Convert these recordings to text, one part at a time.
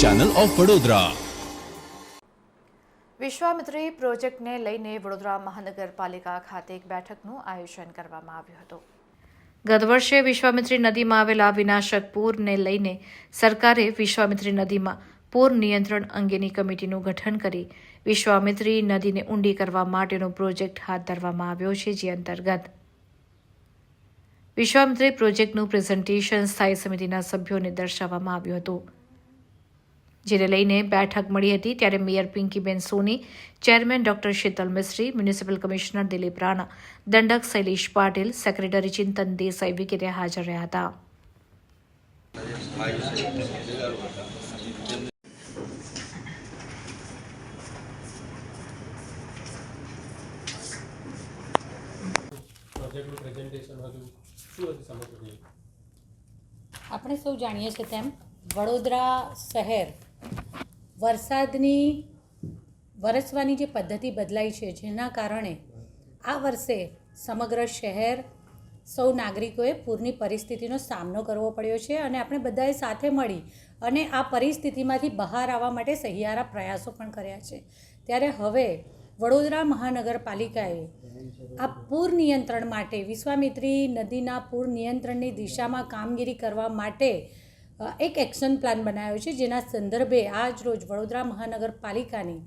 Channel of Vadodara Vishwamitri પ્રોજેક્ટને લઈને વડોદરા મહાનગરપાલિકા ખાતે એક બેઠકનું આયોજન કરવામાં આવ્યું હતું. ગત વર્ષે વિશ્વામિત્રી નદીમાં આવેલા વિનાશક પૂરને લઈને સરકારે વિશ્વામિત્રી નદીમાં પૂર નિયંત્રણ અંગેની કમિટીનું ગઠન કરી વિશ્વામિત્રી નદીને ઊંડી કરવા માટેનો પ્રોજેક્ટ હાથ ધરવામાં આવ્યો છે, જે અંતર્ગત વિશ્વામિત્રી પ્રોજેક્ટનું પ્રેઝન્ટેશન સ્થાયી સમિતિના સભ્યોને દર્શાવવામાં આવ્યું હતું. જેને લઈને બેઠક મળી હતી ત્યારે mayor Pinkiben Soni, chairman doctor Shital Mishri municipal commissioner Dilip Rana, દંડક શૈલેષ પાટીલ, સેક્રેટરી ચિંતન દેસાઈ વગેરે હાજર રહ્યા હતા. આપણે સૌ જાણીએ છીએ તેમ વડોદરા શહેર વરસાદની વરસવાની જે પદ્ધતિ બદલાઈ છે, જેના કારણે આ વર્ષે સમગ્ર શહેર સૌ નાગરિકોએ પૂરની પરિસ્થિતિનો સામનો કરવો પડ્યો છે અને આપણે બધાએ સાથે મળી અને આ પરિસ્થિતિમાંથી બહાર આવવા માટે સહિયારા પ્રયાસો પણ કર્યા છે. ત્યારે હવે વડોદરા મહાનગરપાલિકાએ આ પૂર નિયંત્રણ માટે વિશ્વામિત્રી નદીના પૂર નિયંત્રણની દિશામાં કામગીરી કરવા માટે એક એક્શન પ્લાન બનાવ્યો છે જેના સંદર્ભે આજ રોજ વડોદરા મહાનગરપાલિકાની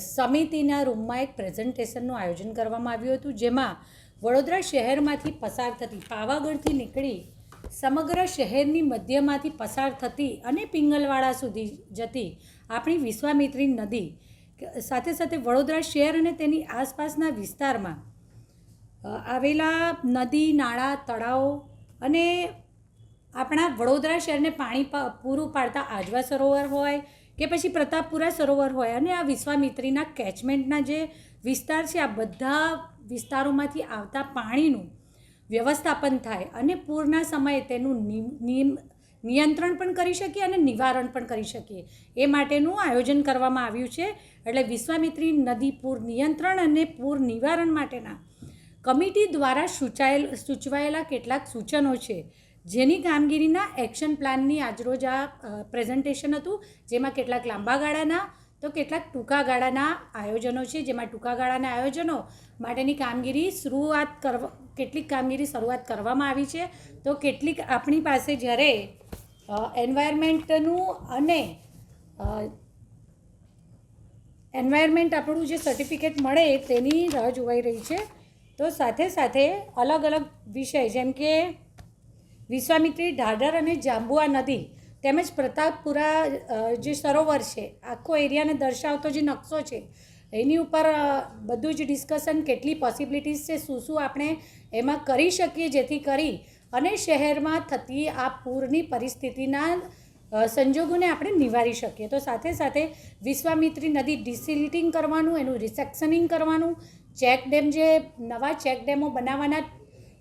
સમિતિના રૂમમાં એક પ્રેઝન્ટેશનનું આયોજન કરવામાં આવ્યું હતું. જેમાં વડોદરા શહેરમાંથી પસાર થતી પાવાગઢથી નીકળી સમગ્ર શહેરની મધ્યમાંથી પસાર થતી અને પિંગલવાડા સુધી જતી આપણી વિશ્વામિત્રી નદી સાથે સાથે વડોદરા શહેર અને તેની આસપાસના વિસ્તારમાં આવેલા નદી, નાળા, તળાવો અને આપણા વડોદરા શહેરને પાણી પૂરું પાડતા આજવા સરોવર હોય કે પછી પ્રતાપપુરા સરોવર હોય અને આ વિશ્વામિત્રીના કેચમેન્ટના જે વિસ્તાર છે, આ બધા વિસ્તારોમાંથી આવતા પાણીનું વ્યવસ્થાપન થાય અને પૂરના સમયે તેનું નિયમ નિયંત્રણ પણ કરી શકીએ અને નિવારણ પણ કરી શકીએ. એ માટેનું આયોજન કરવામાં આવ્યું છે. એટલે વિશ્વામિત્રી નદી પૂર નિયંત્રણ અને પૂર નિવારણ માટેના કમિટી દ્વારા સૂચાયેલ, સૂચવાયેલા કેટલાક સૂચનો છે. જેની કામગીરીના એક્શન પ્લાનની આજરોજ આ પ્રેઝન્ટેશન હતું, જેમાં કેટલાક લાંબા ગાળાના, તો કેટલાક ટૂંકા ગાળાના આયોજનો છે, જેમાં ટૂંકા ગાળાના આયોજનો માટેની કામગીરી શરૂઆત કરવા, કેટલીક કામગીરી શરૂઆત કરવામાં આવી છે, તો કેટલીક આપણી પાસે જ્યારે એન્વાયરમેન્ટનું અને એન્વાયરમેન્ટ આપણું જે સર્ટિફિકેટ મળે તેની રાહ જોવાઈ રહી છે, તો સાથે સાથે અલગ અલગ વિષય, જેમ કે વિશ્વામિત્રી ઢાઢર અને જાંબુઆ નદી તેમજ પ્રતાપપુરા જે સરોવર છે, આખો એરિયાને દર્શાવતો જે નકશો છે, એની ઉપર બધું જ ડિસ્કશન કેટલી પોસિબિલિટીઝ છે, શું શું આપણે એમાં કરી શકીએ જેથી કરી અને શહેરમાં થતી આ પૂરની પરિસ્થિતિના સંજોગોને આપણે નિવારી શકીએ. તો સાથે સાથે વિશ્વામિત્રી નદી ડિસિલિટિંગ કરવાનું, એનું રિસેક્શનિંગ કરવાનું ચેક ડેમ જે નવા ચેક ડેમો બનાવવાના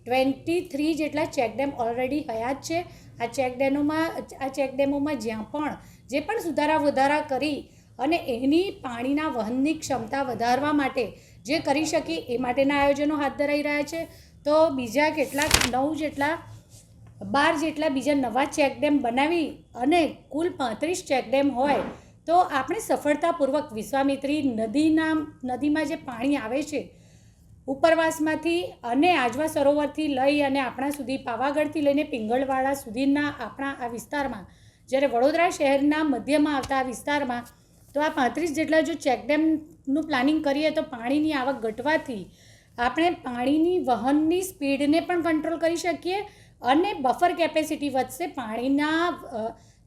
ટ્વેન્ટી થ્રી જેટલા ચેક ડેમ ઓલરેડી હયાત છે. આ ચેકડેમોમાં આ ચેકડેમોમાં જ્યાં પણ, જે પણ સુધારા વધારા કરી અને એની પાણીના વહનની ક્ષમતા વધારવા માટે જે કરી શકીએ એ માટેના આયોજનો હાથ ધરાઈ રહ્યા છે. તો બીજા કેટલાક નવ જેટલા, બાર જેટલા બીજા નવા ચેકડેમ બનાવી અને કુલ પાંત્રીસ ચેકડેમ હોય, તો આપણે સફળતાપૂર્વક વિશ્વામિત્રી નદીના, નદીમાં જે પાણી આવે છે ઉપરવાસમાંથી અને આજવા સરોવરથી લઈ અને આપણા સુધી પાવાગઢથી લઈને પિંગળવાડા સુધીના આપણા આ વિસ્તારમાં, જ્યારે વડોદરા શહેરના મધ્યમાં આવતા આ વિસ્તારમાં, તો આ પાંત્રીસ જેટલા જો ચેકડેમનું પ્લાનિંગ કરીએ તો પાણીની આવક ઘટવાથી આપણે પાણીની વહનની સ્પીડને પણ કંટ્રોલ કરી શકીએ અને બફર કેપેસિટી વધશે, પાણીના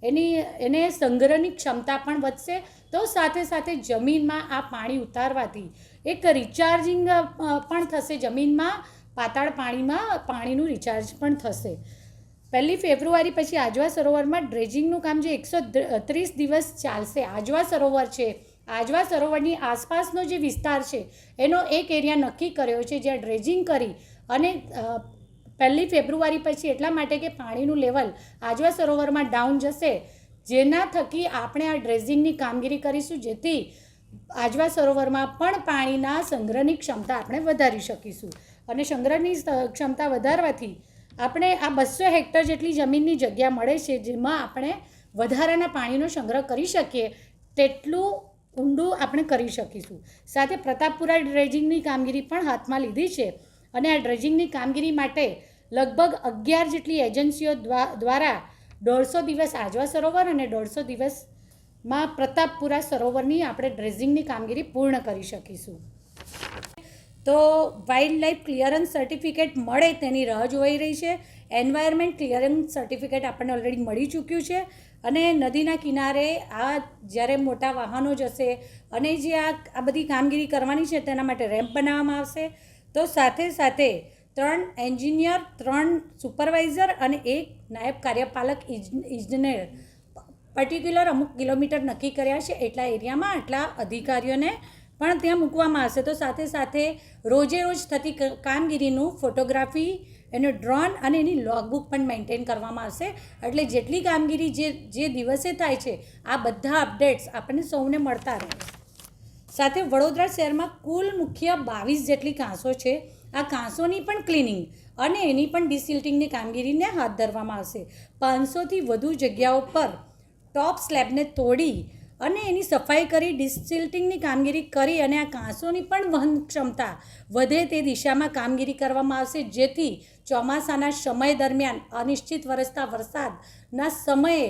એની, એને સંગ્રહની ક્ષમતા પણ વધશે, તો સાથે સાથે જમીનમાં આ પાણી ઉતારવાથી એક રિચાર્જિંગ પણ થશે જમીનમાં, પાતાળ પાણીમાં, પાણીનું રિચાર્જ પણ થશે. પહેલી ફેબ્રુઆરી પછી આજવા સરોવરમાં ડ્રેજિંગનું કામ જે એકસો ત્રીસ દિવસ ચાલશે. આજવા સરોવર છે. આજવા સરોવરની આસપાસનો જે વિસ્તાર છે, એનો એક એરિયા નક્કી કર્યો છે, જ્યાં ડ્રેજિંગ કરી અને પહેલી ફેબ્રુઆરી પછી એટલા માટે કે પાણીનું લેવલ આજવા સરોવરમાં ડાઉન જશે. જેના થકી આપણે આ ડ્રેઝિંગની કામગીરી કરીશું. જેથી આજવા સરોવરમાં પણ પાણીના સંગ્રહની ક્ષમતા આપણે વધારી શકીશું. અને સંગ્રહની ક્ષમતા વધારવાથી આપણે આ બસો હેક્ટર જેટલી જમીનની જગ્યા મળે છે, જેમાં આપણે વધારાના પાણીનો સંગ્રહ કરી શકીએ, તેટલું ઊંડું આપણે કરી શકીશું. સાથે પ્રતાપપુરા ડ્રેજિંગની કામગીરી પણ હાથમાં લીધી છે. અને આ ડ્રેજિંગની કામગીરી માટે લગભગ અગિયાર જેટલી એજન્સીઓ દ્વા- દ્વારા દોઢસો દિવસ આજવા સરોવર અને દોઢસો દિવસમાં પ્રતાપપુરા સરોવરની આપણે ડ્રેઝિંગની કામગીરી પૂર્ણ કરી શકીશું. તો વાઇલ્ડ લાઈફ ક્લિયરન્સ સર્ટિફિકેટ મળે તેની રાહ જોવાઈ રહી છે. એન્વાયરમેન્ટ ક્લિયરન્સ સર્ટિફિકેટ આપણને ઓલરેડી મળી ચૂક્યું છે અને નદીના કિનારે આ જ્યારે મોટા વાહનો જશે અને જે આ આ બધી કામગીરી કરવાની છે તેના માટે રેમ્પ બનાવવામાં આવશે. તો સાથે સાથે ત્રણ એન્જિનિયર, ત્રણ સુપરવાઇઝર અને એક નાયબ કાર્યપાલક ઇજ- ઇજનેર પર્ટિક્યુલર અમુક કિલોમીટર નક્કી કર્યા છે એટલા એરિયામાં આટલા અધિકારીઓને પણ ત્યાં મૂકવામાં આવશે. તો સાથે સાથે રોજે રોજ થતી કામગીરીનું ફોટોગ્રાફી એનો ડ્રોન અને એની લોગબુક પણ મેન્ટેન કરવામાં આવશે. એટલે જેટલી કામગીરી જે જે દિવસે થાય છે, આ બધા અપડેટ્સ આપણને સૌને મળતા રહે. સાથે વડોદરા શહેરમાં કુલ મુખ્ય બાવીસ જેટલી કાંસો છે. આ કાંસોની પણ ક્લિનિંગ અને એની પણ ડિસિલ્ટિંગની કામગીરીને હાથ ધરવામાં આવશે. પાંચસોથી વધુ જગ્યાઓ પર ટોપ સ્લેબને તોડી અને એની સફાઈ કરી ડિસિલ્ટિંગની કામગીરી કરી અને આ કાંસોની પણ વહન ક્ષમતા વધે તે દિશામાં કામગીરી કરવામાં આવશે. જેથી ચોમાસાના સમય દરમિયાન અનિશ્ચિત વરસતા વરસાદના સમયે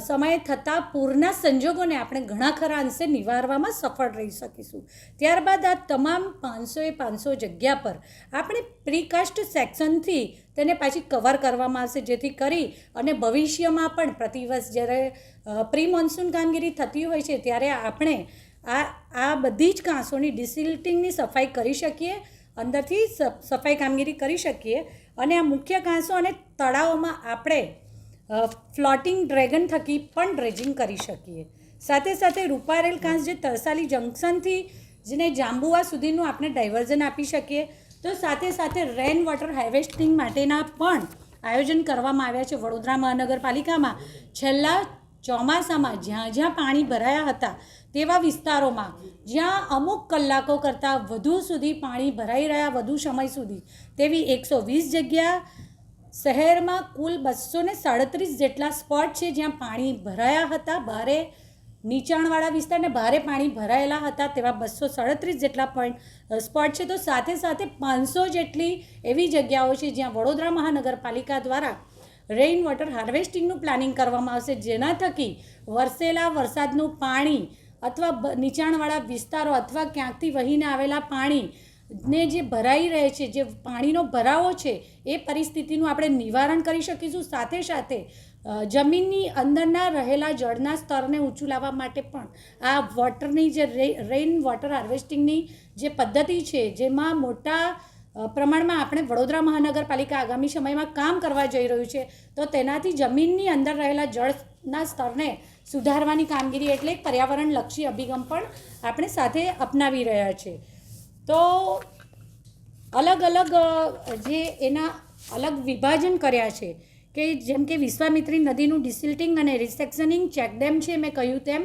સમયે થતા પૂરના સંજોગોને આપણે ઘણા ખરા અંશે નિવારવામાં સફળ રહી શકીશું. ત્યારબાદ આ તમામ પાંચસો એ પાંચસો જગ્યા પર આપણે પ્રીકાસ્ટ સેક્શનથી તેને પાછી કવર કરવામાં આવશે, જેથી કરી અને ભવિષ્યમાં પણ પ્રતિવર્ષ જ્યારે પ્રી મોન્સૂન કામગીરી થતી હોય છે, ત્યારે આપણે આ આ બધી જ કાંસોની ડિસિલ્ટિંગની સફાઈ કરી શકીએ, અંદરથી સફાઈ કામગીરી કરી શકીએ અને આ મુખ્ય કાંસો અને તળાવોમાં આપણે ફ્લોટિંગ ડ્રેગન થકી પણ ડ્રેજિંગ કરી શકીએ. સાથે સાથે રૂપારેલ કાંસ જે તરસાલી જંકશનથી, જેને જાંબુવા સુધીનું આપણે ડાયવર્ઝન આપી શકીએ, તો સાથે સાથે રેન વોટર હાર્વેસ્ટિંગ માટેના પણ આયોજન કરવામાં આવ્યા છે. વડોદરા મહાનગરપાલિકામાં છેલ્લા ચોમાસામાં જ્યાં જ્યાં પાણી ભરાયા હતા, તેવા વિસ્તારોમાં જ્યાં અમુક કલાકો કરતાં વધુ સુધી પાણી ભરાઈ રહ્યા, વધુ સમય સુધી, તેવી એકસો વીસ જગ્યા શહેરમાં કુલ બસો ને સાડત્રીસ જેટલા સ્પોટ છે જ્યાં પાણી ભરાયા હતા. ભારે નીચાણવાળા વિસ્તારને ભારે પાણી ભરાયેલા હતા તેવા બસો સાડત્રીસ જેટલા પોઈન્ટ સ્પોટ છે. તો સાથે સાથે પાંચસો જેટલી એવી જગ્યાઓ છે જ્યાં વડોદરા મહાનગરપાલિકા દ્વારા રેઇન વોટર હાર્વેસ્ટિંગનું પ્લાનિંગ કરવામાં આવશે. જેના થકી વરસેલા વરસાદનું પાણી અથવા નીચાણવાળા વિસ્તારો અથવા ક્યાંકથી વહીને આવેલા પાણી ને જે ભરાઈ રહે છે, જે પાણીનો ભરાવો છે, એ પરિસ્થિતિનું આપણે નિવારણ કરી શકીશું. સાથે સાથે જમીનની અંદરના રહેલા જળના સ્તરને ઊંચું લાવવા માટે પણ આ વોટરની જે રેઇન વોટર હાર્વેસ્ટિંગની જે પદ્ધતિ છે, જેમાં મોટા પ્રમાણમાં આપણે વડોદરા મહાનગરપાલિકા આગામી સમયમાં કામ કરવા જઈ રહ્યું છે, તો તેનાથી જમીનની અંદર રહેલા જળના સ્તરને સુધારવાની કામગીરી એટલે પર્યાવરણલક્ષી અભિગમ પણ આપણે સાથે અપનાવી રહ્યા છે. તો અલગ અલગ જે એના અલગ વિભાજન કર્યા છે, કે જેમ કે વિશ્વામિત્રી નદીનું ડિસિલ્ટિંગ અને રિસેક્શનિંગ ચેકડેમ છે, મેં કહ્યું તેમ,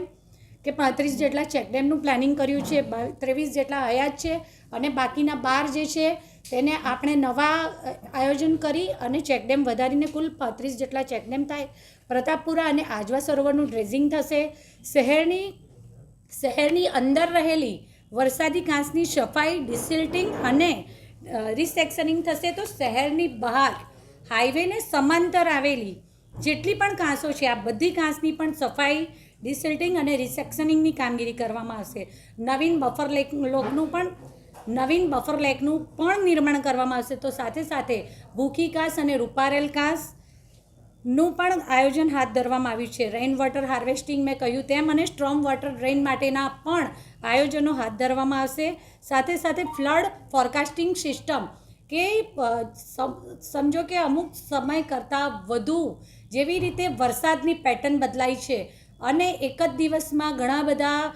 કે પાંત્રીસ જેટલા ચેકડેમનું પ્લાનિંગ કર્યું છે, ત્રેવીસ જેટલા હયાત છે, અને બાકીના બાર જે છે, તેને આપણે નવા આયોજન કરી અને ચેકડેમ વધારીને કુલ પાંત્રીસ જેટલા ચેકડેમ થાય. પ્રતાપપુરા અને આજવા સરોવરનું ડ્રેઝિંગ થશે. શહેરની શહેરની અંદર રહેલી વરસાદી કાંસની સફાઈ, ડિસિલ્ટિંગ અને રિસેક્શનિંગ થશે તો શહેરની બહાર હાઈવેને સમાંતર આવેલી જેટલી પણ કાંસો છે, આ બધી કાંસની પણ સફાઈ, ડિસિલ્ટિંગ અને રિસેક્શનિંગની કામગીરી કરવામાં આવશે. નવીન બફર લેક, લોકનું પણ, નવીન બફર લેકનું પણ નિર્માણ કરવામાં આવશે. તો સાથે સાથે ભૂખી કાંસ અને રૂપારેલ કાંસ નું પણ આયોજન હાથ ધરવામાં આવ્યું છે. રેઇન વોટર હાર્વેસ્ટિંગ મેં કહ્યું તેમ અને સ્ટ્રોમ વોટર ડ્રેઇન માટેના પણ આયોજનો હાથ ધરવામાં આવશે. સાથે સાથે ફ્લડ ફોરકાસ્ટિંગ સિસ્ટમ કે સમજો કે અમુક સમય કરતાં વધુ જેવી રીતે વરસાદની પેટર્ન બદલાય છે. અને એક જ દિવસમાં ઘણા બધા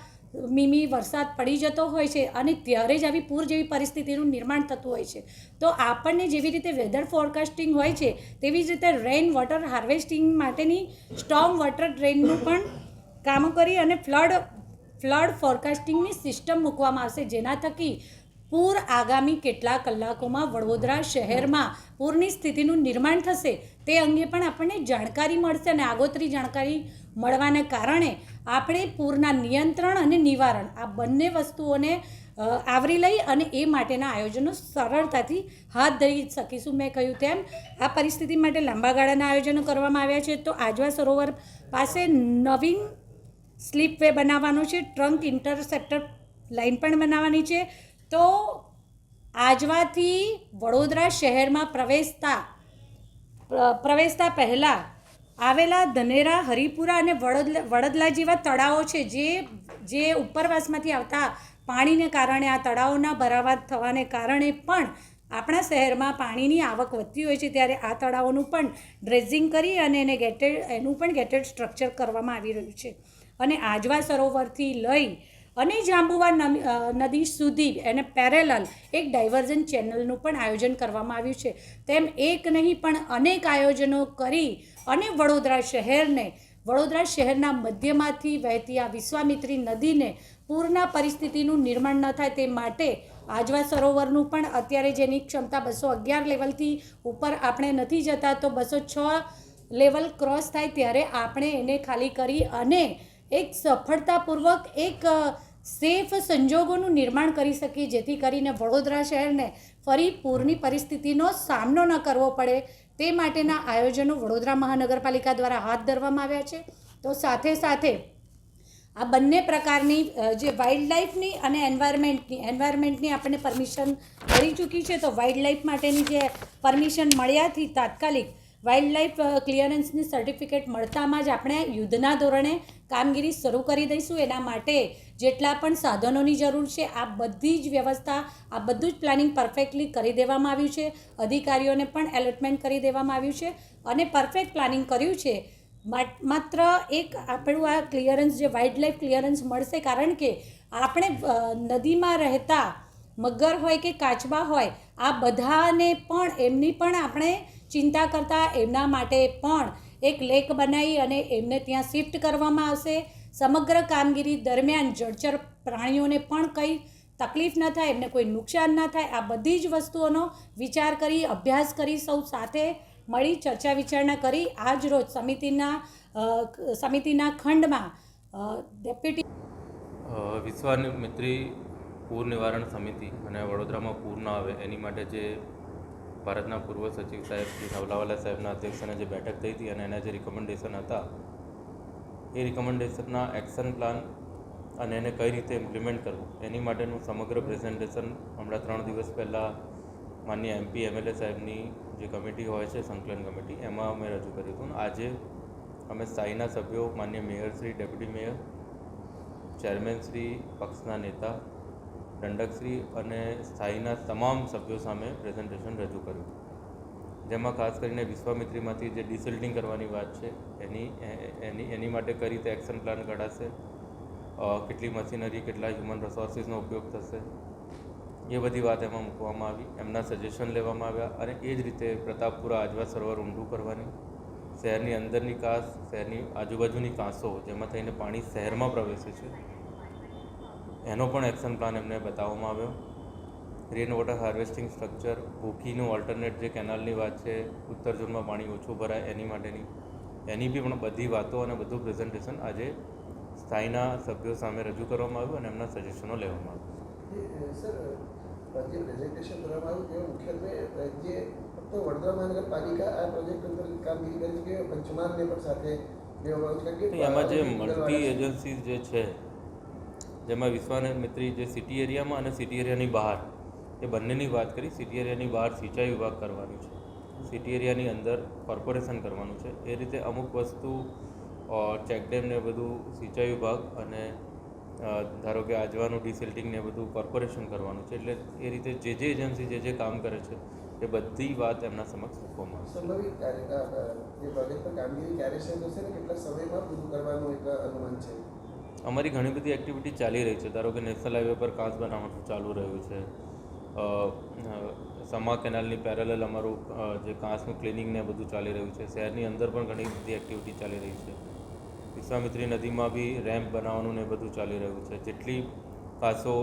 મીમી વરસાદ પડી જતો હોય છે અને ત્યારે જ આવી પૂર જેવી પરિસ્થિતિનું નિર્માણ થતું હોય છે. તો આપણને જેવી રીતે વેધર ફોરકાસ્ટિંગ હોય છે, તેવી જ રીતે રેઇન વોટર હાર્વેસ્ટિંગ માટેની સ્ટોમ વોટર ડ્રેઇનનું પણ કામો કરી અને ફ્લડ ફ્લડ ફોરકાસ્ટિંગની સિસ્ટમ મૂકવામાં આવશે. જેના થકી પૂર આગામી કેટલા કલાકોમાં વડોદરા શહેરમાં પૂરની સ્થિતિનું નિર્માણ થશે તે અંગે પણ આપણને જાણકારી મળશે અને આગોતરી જાણકારી મળવાને કારણે આપણે પૂરના નિયંત્રણ અને નિવારણ આ બંને વસ્તુઓને આવરી લઈ અને એ માટેના આયોજનો સરળતાથી હાથ ધરી શકીશું. મેં કહ્યું તેમ, આ પરિસ્થિતિ માટે લાંબા ગાળાના આયોજનો કરવામાં આવ્યા છે. તો આજવા સરોવર પાસે નવીન સ્લીપ વે બનાવવાનો છે. ટ્રંક ઇન્ટરસેપ્ટર લાઇન પણ બનાવવાની છે. તો આજવાથી વડોદરા શહેરમાં પ્રવેશતા પ્રવેશતા પહેલાં આવેલા ધનેરા, હરિપુરા અને વડોદલા વડદલા જેવા તળાવો છે જે જે ઉપરવાસમાંથી આવતા પાણીને કારણે આ તળાવોના ભરાવા થવાને કારણે પણ આપણા શહેરમાં પાણીની આવક વધતી હોય છે ત્યારે આ તળાવોનું પણ ડ્રેઝિંગ કરી અને એને ગેટેડ, એનું પણ ગેટેડ સ્ટ્રક્ચર કરવામાં આવી રહ્યું છે. અને આજવા સરોવરથી લઈ અને જાંબુવા નદી સુધી એને પેરેલલ એક ડાયવર્ઝન ચેનલનું પણ આયોજન કરવામાં આવ્યું છે. તેમ એક નહીં, પણ અનેક આયોજનો કરી અને વડોદરા શહેરને, વડોદરા શહેરના મધ્યમાંથી વહેતી આ વિશ્વામિત્રી નદીને પૂરના પરિસ્થિતિનું નિર્માણ ન થાય તે માટે આજવા સરોવરનું પણ અત્યારે જેની ક્ષમતા બસો અગિયાર લેવલથી ઉપર આપણે નથી જતા, તો બસો છ લેવલ ક્રોસ થાય ત્યારે આપણે એને ખાલી કરી અને એક સફળતાપૂર્વક એક સેફ સંજોગોનું નિર્માણ કરી શકીએ જેથી કરીને વડોદરા શહેરને ફરી પૂરની પરિસ્થિતિનો સામનો ન કરવો પડે. તે માટેના આયોજનો વડોદરા મહાનગરપાલિકા દ્વારા હાથ ધરવામાં આવ્યા છે. તો સાથે સાથે આ બંને પ્રકારની જે વાઇલ્ડ લાઈફની અને એન્વાયરમેન્ટની એન્વાયરમેન્ટની આપણને પરમિશન મળી ચૂકી છે, તો વાઇલ્ડ લાઈફ માટેની જે પરમિશન મળ્યાથી તાત્કાલિક વાઇલ્ડ લાઈફ ક્લિયરન્સની સર્ટિફિકેટ મળતામાં જ આપણે યુદ્ધના ધોરણે કામગીરી શરૂ કરી દઈશું. એના માટે જેટલા પણ સાધનોની જરૂર છે, આ બધી જ વ્યવસ્થા, આ બધું જ પ્લાનિંગ પરફેક્ટલી કરી દેવામાં આવ્યું છે. અધિકારીઓને પણ એલોટમેન્ટ કરી દેવામાં આવ્યું છે અને પરફેક્ટ પ્લાનિંગ કર્યું છે. માત્ર એક આપણું આ ક્લિયરન્સ જે વાઇલ્ડ લાઈફ ક્લિયરન્સ મળશે, કારણ કે આપણે નદીમાં રહેતા મગર હોય કે કાચબા હોય, આ બધાને પણ, એમની પણ આપણે ચિંતા કરતાં, એમના માટે પણ એક લેક બનાવી અને એમને ત્યાં શિફ્ટ કરવામાં આવશે. સમગ્ર કામગીરી દરમિયાન જળચર પ્રાણીઓને પણ કંઈ તકલીફ ન થાય, એમને કોઈ નુકસાન ન થાય, આ બધી જ વસ્તુઓનો વિચાર કરી, અભ્યાસ કરી, સૌ સાથે મળી ચર્ચા વિચારણા કરી. આજ રોજ સમિતિના સમિતિના ખંડમાં ડેપ્યુટી વિશ્વામિત્રી પૂર નિવારણ સમિતિ અને વડોદરામાં પૂર ન આવે, એની માટે જે ભારતના પૂર્વ સચિવ સાહેબ શ્રી નવલાવાલા સાહેબના અધ્યક્ષને જે બેઠક થઈ હતી અને એના જે રિકમેન્ડેશન હતા એ રિકમેન્ડેશનના એક્શન પ્લાન અને એને કઈ રીતે ઇમ્પ્લિમેન્ટ કરવું? એની માટેનું સમગ્ર પ્રેઝન્ટેશન હમણાં ત્રણ દિવસ પહેલાં માન્ય એમપી એમએલએ સાહેબની જે કમિટી હોય છે, સંકલન કમિટી એમાં અમે રજૂ કર્યું હતું. આજે અમે સ્થાયીના સભ્યો માન્ય mayor Shri deputy mayor chairman Shri, પક્ષના નેતા, દંડકશ્રી અને સ્થાયીના તમામ સભ્યો સામે પ્રેઝન્ટેશન રજૂ કર્યું. જેમાં ખાસ કરીને વિશ્વામિત્રીમાંથી જે ડિસિલ્ટિંગ કરવાની વાત છે, એની એની એની માટે કઈ રીતે એક્શન પ્લાન ઘડાશે કેટલી મશીનરી, કેટલા હ્યુમન રિસોર્સિસનો ઉપયોગ થશે? એ બધી વાત એમાં મૂકવામાં આવી. એમના સજેશન લેવામાં આવ્યા અને એ જ રીતે પ્રતાપપુરા આજવા સરોવર ઊંડું કરવાની. શહેરની અંદરની કાંસ, શહેરની આજુબાજુની કાંસો, જેમાં થઈને પાણી શહેરમાં પ્રવેશે છે. એનો પણ એક્શન પ્લાન એમને બતાવવામાં આવ્યો. રેન વોટર હાર્વેસ્ટિંગ સ્ટ્રક્ચર ભૂખીનું ઓલ્ટરનેટ જે કેનાલની વાત છે ઉત્તર ઝોનમાં પાણી ઓછું ભરાય એની માટેની. એની બી પણ બધી વાતો અને બધું પ્રેઝન્ટેશન આજે સ્થાયીના સભ્યો સામે રજૂ કરવામાં આવ્યું અને એમના સજેશનો લેવામાં આવ્યા. જે પ્રેઝન્ટેશન કરવામાં આવ્યું તેમાં મુખ્યત્વે જે ફક્ત વડોદરા મહાનગરપાલિકા આ પ્રોજેક્ટ અંદર કામગીરી કરી છે પંચમહાલને પણ સાથે લેવામાં આવ્યું છે કારણ કે એમાં જે મલ્ટી એજન્સીઝ જે છે જેમાં વિશ્વામિત્રી જે સિટી એરિયામાં અને સિટી એરિયાની બહાર એ બંનેની વાત કરી. સિટી એરિયાની બહાર સિંચાઈ વિભાગ કરવાનું છે. સિટી એરિયાની અંદર કોર્પોરેશન કરવાનું છે. એ રીતે અમુક વસ્તુ ચેકડેમ ને બધું સિંચાઈ વિભાગ અને ધારો કે આજવાનું ડિસિલ્ટિંગ ને બધું કોર્પોરેશન કરવાનું છે. એટલે એ રીતે જે જે એજન્સી જે જે કામ કરે છે એ બધી વાત એમના સમક્ષ મૂકવામાં આવશે અમારી ઘણી બધી એક્ટિવિટી ચાલી રહી છે. ધારો કે નેશનલ હાઈવે પર કાચ બનાવવાનું ચાલુ રહ્યું છે. સમા કેનાલની પેરેલલ અમારું જે કાંસનું ક્લિનિંગ ને બધું ચાલી રહ્યું છે. શહેરની અંદર પણ ઘણી બધી એક્ટિવિટી ચાલી રહી છે. વિશ્વામિત્રી નદીમાં બી રેમ્પ બનાવવાનું ને બધું ચાલી રહ્યું છે. જેટલી કાંસો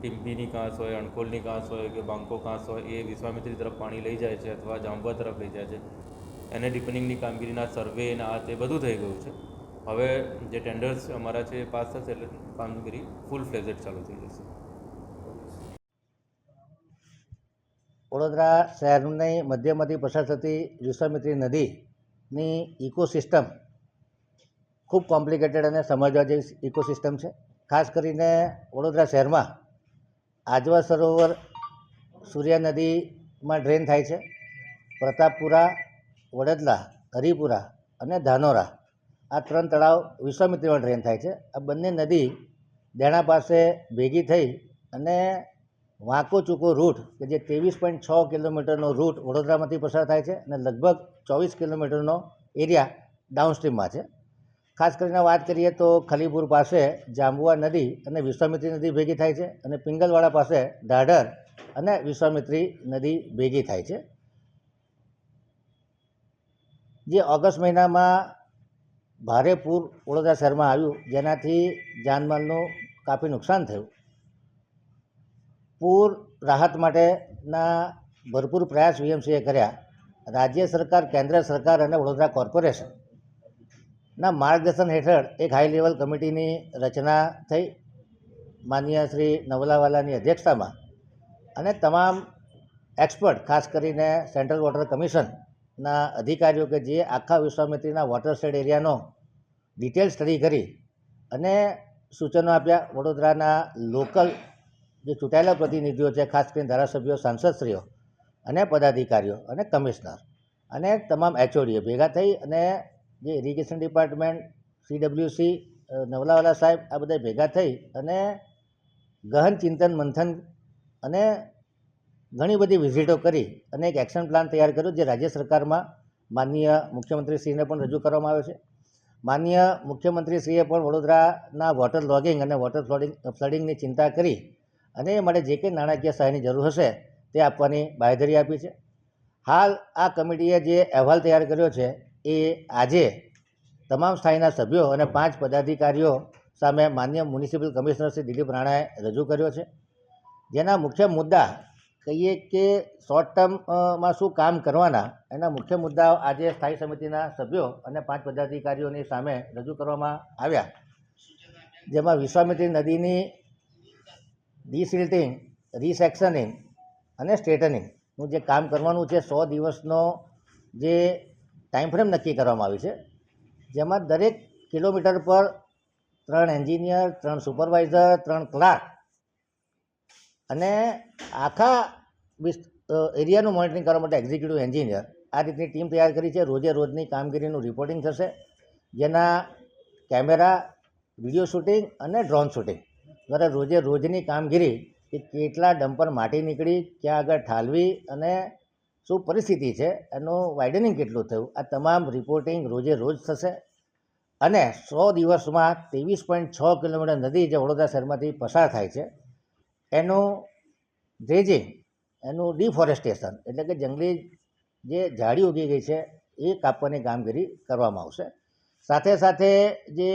ટીમ્પીની કાંસ હોય, અણકોલની કાંસ હોય કે બાંકો કાંસ હોય, એ વિશ્વામિત્રી તરફ પાણી લઈ જાય છે અથવા જાંબવા તરફ લઈ જાય છે. એને ડિપેન્ડિંગની કામગીરીના સર્વે આ તે બધું થઈ ગયું છે. હવે જે ટેન્ડર્સ અમારા છે એ પાસ થશે એટલે કામગીરી ફૂલ ફ્લેઝેડ ચાલુ થઈ જશે. વડોદરા શહેરની મધ્યમાંથી પસાર થતી વિશ્વામિત્રી નદીની ઇકોસિસ્ટમ ખૂબ કોમ્પ્લિકેટેડ અને સમજવા જેવી ઇકોસિસ્ટમ છે. ખાસ કરીને વડોદરા શહેરમાં આજવા સરોવર સૂર્યા નદીમાં ડ્રેન થાય છે. પ્રતાપપુરા, વડદલા, હરિપુરા અને ધાનોરા આ ત્રણ તળાવ વિશ્વામિત્રીમાં ડ્રેન થાય છે. આ બંને નદી દેણા પાસે ભેગી થઈ અને વાંકો ચૂકો રૂટ, કે જે ત્રેવીસ પોઈન્ટ છ કિલોમીટરનો રૂટ વડોદરામાંથી પસાર થાય છે અને લગભગ ચોવીસ કિલોમીટરનો એરિયા ડાઉનસ્ટ્રીમમાં છે. ખાસ કરીને વાત કરીએ તો ખલીપુર પાસે જાંબુવા નદી અને વિશ્વામિત્રી નદી ભેગી થાય છે અને પિંગલવાડા પાસે ઢાઢર અને વિશ્વામિત્રી નદી ભેગી થાય છે. જે ઓગસ્ટ મહિનામાં ભારે પૂર વડોદરા શહેરમાં આવ્યું, જેનાથી જાનમાલનું કાફી નુકસાન થયું. પૂર રાહત માટેના ભરપૂર પ્રયાસ વીએમસીએ કર્યા. રાજ્ય સરકાર, કેન્દ્ર સરકાર અને વડોદરા કોર્પોરેશન ના માર્ગદર્શન હેઠળ એક હાઈ લેવલ કમિટીની રચના થઈ. માનનીય શ્રી નવલાવાલાની અધ્યક્ષતામાં અને તમામ એક્સપર્ટ ખાસ કરીને સેન્ટ્રલ વોટર કમિશનના અધિકારીઓ કે જે આખા વિશ્વામિત્રીના વોટર શેડ એરિયાનો ડિટેલ સ્ટડી કરી અને સૂચનો આપ્યા. વડોદરાના લોકલ જે ચૂંટાયેલા પ્રતિનિધિઓ છે, ખાસ કરીને ધારાસભ્યો, સાંસદશ્રીઓ અને પદાધિકારીઓ અને કમિશનર અને તમામ એચઓડીઓ ભેગા થઈ અને જે ઇરિગેશન ડિપાર્ટમેન્ટ સીડબ્લ્યુસી નવલાવાલા સાહેબ આ બધા ભેગા થઈ અને ગહન ચિંતન મંથન અને ઘણી બધી વિઝિટો કરી અને એક એક્શન પ્લાન તૈયાર કર્યો જે રાજ્ય સરકારમાં માનનીય મુખ્યમંત્રીશ્રીને પણ રજૂ કરવામાં આવ્યો છે. માનનીય મુખ્યમંત્રીશ્રીએ પણ વડોદરાના વોટર લોગિંગ અને વોટર ફ્લોડિંગ ફ્લડિંગની ચિંતા કરી અને એ માટે જે કંઈ નાણાકીય સહાયની જરૂર હશે તે આપવાની બાંયધરી આપી છે. હાલ આ કમિટીએ જે અહેવાલ તૈયાર કર્યો છે એ આજે તમામ સ્થાયીના સભ્યો અને પાંચ પદાધિકારીઓ સામે માન્ય મ્યુનિસિપલ કમિશનર શ્રી દિલીપ રાણાએ રજૂ કર્યો છે. જેના મુખ્ય મુદ્દા કહીએ કે શોર્ટ ટર્મમાં શું કામ કરવાના એના મુખ્ય મુદ્દાઓ આજે સ્થાયી સમિતિના સભ્યો અને પાંચ પદાધિકારીઓની સામે રજૂ કરવામાં આવ્યા. જેમાં વિશ્વામિત્રી નદીની ડિસિલ્ટિંગ, રિસેક્શનિંગ અને સ્ટ્રેટનિંગનું જે કામ કરવાનું છે, સો દિવસનો જે ટાઈમ ફ્રેમ નક્કી કરવામાં આવી છે, જેમાં દરેક કિલોમીટર પર ત્રણ એન્જિનિયર, ત્રણ સુપરવાઇઝર, ત્રણ ક્લાર્ક અને આખા એરિયાનું મોનિટરિંગ કરવા માટે એક્ઝિક્યુટિવ એન્જિનિયર આ રીતની ટીમ તૈયાર કરી છે. રોજે રોજની કામગીરીનું રિપોર્ટિંગ થશે, જેના કેમેરા વીડિયો શૂટિંગ અને ડ્રોન શૂટિંગ દ્વારા રોજે રોજની કામગીરી કે કેટલા ડમ્પર માટી નીકળી, ક્યાં આગળ ઠાલવી અને શું પરિસ્થિતિ છે, એનું વાઇડનિંગ કેટલું થયું? આ તમામ રિપોર્ટિંગ રોજે રોજ થશે. અને સો દિવસમાં ત્રેવીસ પોઈન્ટ છ કિલોમીટર નદી જે વડોદરા શહેરમાંથી પસાર થાય છે, એનું ડ્રેજિંગ એનું ડિફોરેસ્ટેશન એટલે કે જંગલી જે ઝાડી ઉગી ગઈ છે, એ કાપવાની કામગીરી કરવામાં આવશે. સાથે સાથે જે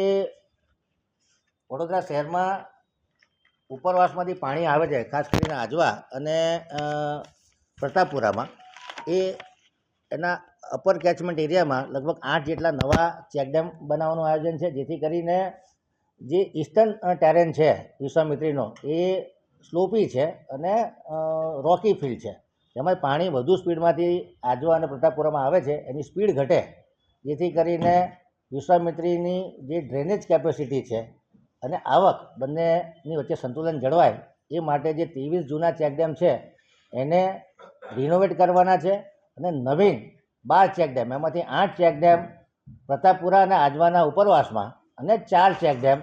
વડોદરા શહેરમાં ઉપરવાસમાંથી પાણી આવે છે, ખાસ કરીને આજવા અને પ્રતાપપુરામાં, એ એના અપર કેચમેન્ટ એરિયામાં લગભગ આઠ જેટલા નવા ચેકડેમ બનાવવાનું આયોજન છે, જેથી કરીને જે ઇસ્ટર્ન ટેરેન છે, વિશ્વામિત્રીનો, એ સ્લોપી છે અને રોકી ફિલ્ડ છે. એમાં પાણી વધુ સ્પીડમાંથી આજવા અને પ્રતાપપુરામાં આવે છે, એની સ્પીડ ઘટે. જેથી કરીને વિશ્વામિત્રીની જે ડ્રેનેજ કેપેસિટી છે અને આવક બંનેની વચ્ચે સંતુલન જળવાય, એ માટે જે ત્રેવીસ જૂના ચેકડેમ છે, એને રિનોવેટ કરવાના છે અને નવીન બાર ચેકડેમ એમાંથી આઠ ચેકડેમ પ્રતાપપુરા અને આજવાના ઉપરવાસમાં અને ચાર ચેકડેમ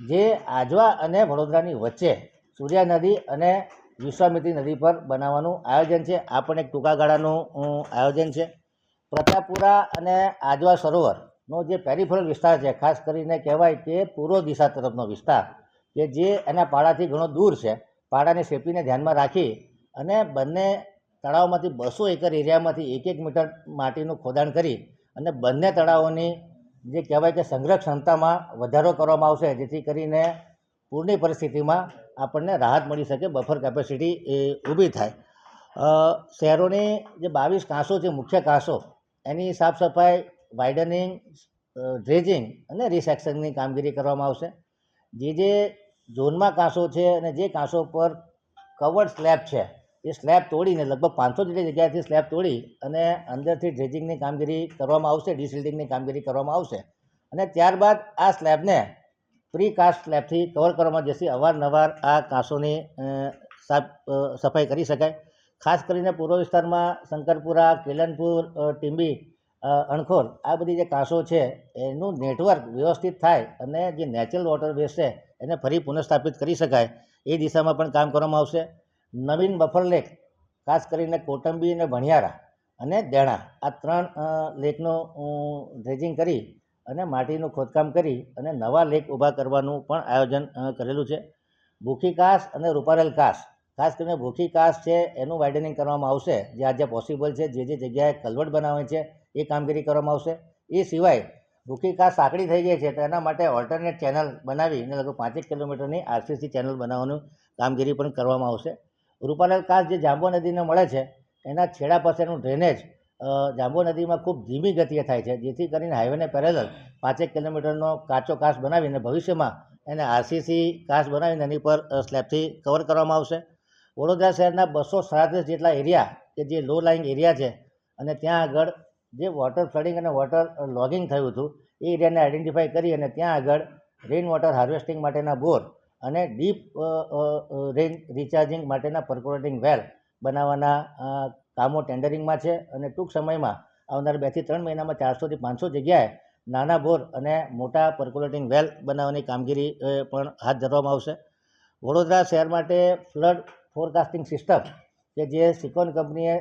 જે આજવા અને વડોદરાની વચ્ચે સૂર્યા નદી અને વિશ્વામિત્રી નદી પર બનાવવાનું આયોજન છે. આ પણ એક ટૂંકા ગાળાનું આયોજન છે. પ્રતાપપુરા અને આજવા સરોવરનો જે પેરિફરલ વિસ્તાર છે, ખાસ કરીને કહેવાય કે પૂર્વ દિશા તરફનો વિસ્તાર, કે જે એના પાડાથી ઘણો દૂર છે. પાડાની સેફટીને ધ્યાનમાં રાખી અને બંને તળાવમાંથી બસો એકર એરિયામાંથી એક એક મીટર માટીનું ખોદાણ કરી અને બંને તળાવોની જે કહેવાય કે સંગ્રહ ક્ષમતામાં વધારો કરવામાં આવશે, જેથી કરીને પૂરની પરિસ્થિતિમાં આપણને રાહત મળી શકે, બફર કેપેસિટી એ ઊભી થાય. શહેરોની જે બાવીસ કાંસો છે મુખ્ય કાંસો, એની સાફ સફાઈ વાઇડનિંગ ડ્રેજિંગ અને રિસેક્શનની કામગીરી કરવામાં આવશે. જે જે ઝોનમાં કાંસો છે અને જે કાંસો પર કવર્ડ સ્લેબ છે, એ સ્લેબ તોડીને લગભગ પાંચસો જેટલી જગ્યાએથી સ્લેબ તોડી અને અંદરથી ડ્રેજિંગની કામગીરી કરવામાં આવશે, ડિસિલ્ડિંગની કામગીરી કરવામાં આવશે. અને ત્યારબાદ આ સ્લેબને પ્રી કાસ્ટ સ્લેબથી કવર કરવામાં જેથી અવારનવાર આ કાંસોની સાફ સફાઈ કરી શકાય. ખાસ કરીને પૂર્વ વિસ્તારમાં શંકરપુરા, કેલનપુર ટીંબી અણખોલ, આ બધી જે કાંસો છે, એનું નેટવર્ક વ્યવસ્થિત થાય અને જે નેચરલ વોટર વેસ્ટ છે, એને ફરી પુનઃસ્થાપિત કરી શકાય. એ દિશામાં પણ કામ કરવામાં આવશે. નવીન બફર લેક ખાસ કરીને કોટંબી અને ભણિયારા અને દેણા, આ ત્રણ લેકનું ડ્રેજિંગ કરી અને માટીનું ખોદકામ કરી અને નવા લેક ઊભા કરવાનું પણ આયોજન કરેલું છે. ભૂખી કાસ અને રૂપારેલ કાસ, ખાસ કરીને ભૂખી કાસ છે, એનું વાઇડનિંગ કરવામાં આવશે. જે આજે પોસિબલ છે, જે જે જગ્યાએ કલવટ બનાવે છે એ કામગીરી કરવામાં આવશે. એ સિવાય ભૂખી કાસ સાંકડી થઈ ગઈ છે, તો એના માટે ઓલ્ટરનેટ ચેનલ બનાવી અને લગભગ પાંચેક કિલોમીટરની આરસીસી ચેનલ બનાવવાનું કામગીરી પણ કરવામાં આવશે. રૂપાલાલ કાસ જે જાંબો નદીને મળે છે, એના છેડા પાસેનું ડ્રેનેજ જાંબો નદીમાં ખૂબ ધીમી ગતિએ થાય છે, જેથી કરીને હાઈવેને પેરેલલ પાંચેક કિલોમીટરનો કાચો કાચ બનાવીને ભવિષ્યમાં એને આરસીસી કાસ બનાવીને એની પર સ્લેબથી કવર કરવામાં આવશે. વડોદરા શહેરના બસો સાડત્રીસ જેટલા એરિયા કે જે લો લાઇંગ એરિયા છે, અને ત્યાં આગળ જે વોટર ફ્લડિંગ અને વોટર લોગિંગ થયું હતું, એ એરિયાને આઈડેન્ટિફાઈ કરી અને ત્યાં આગળ રેઇન વોટર હાર્વેસ્ટિંગ માટેના બોર અને ડીપ રેઇન રિચાર્જિંગ માટેના પર્કોલેટિંગ વેલ બનાવવાના કામો ટેન્ડરિંગમાં છે અને ટૂંક સમયમાં આવનાર બેથી ત્રણ મહિનામાં ચારસોથી પાંચસો જગ્યાએ નાના બોર અને મોટા પર્કોલેટિંગ વેલ બનાવવાની કામગીરી પણ હાથ ધરવામાં આવશે. વડોદરા શહેર માટે ફ્લડ ફોરકાસ્ટિંગ સિસ્ટમ કે જે સિકોન કંપનીએ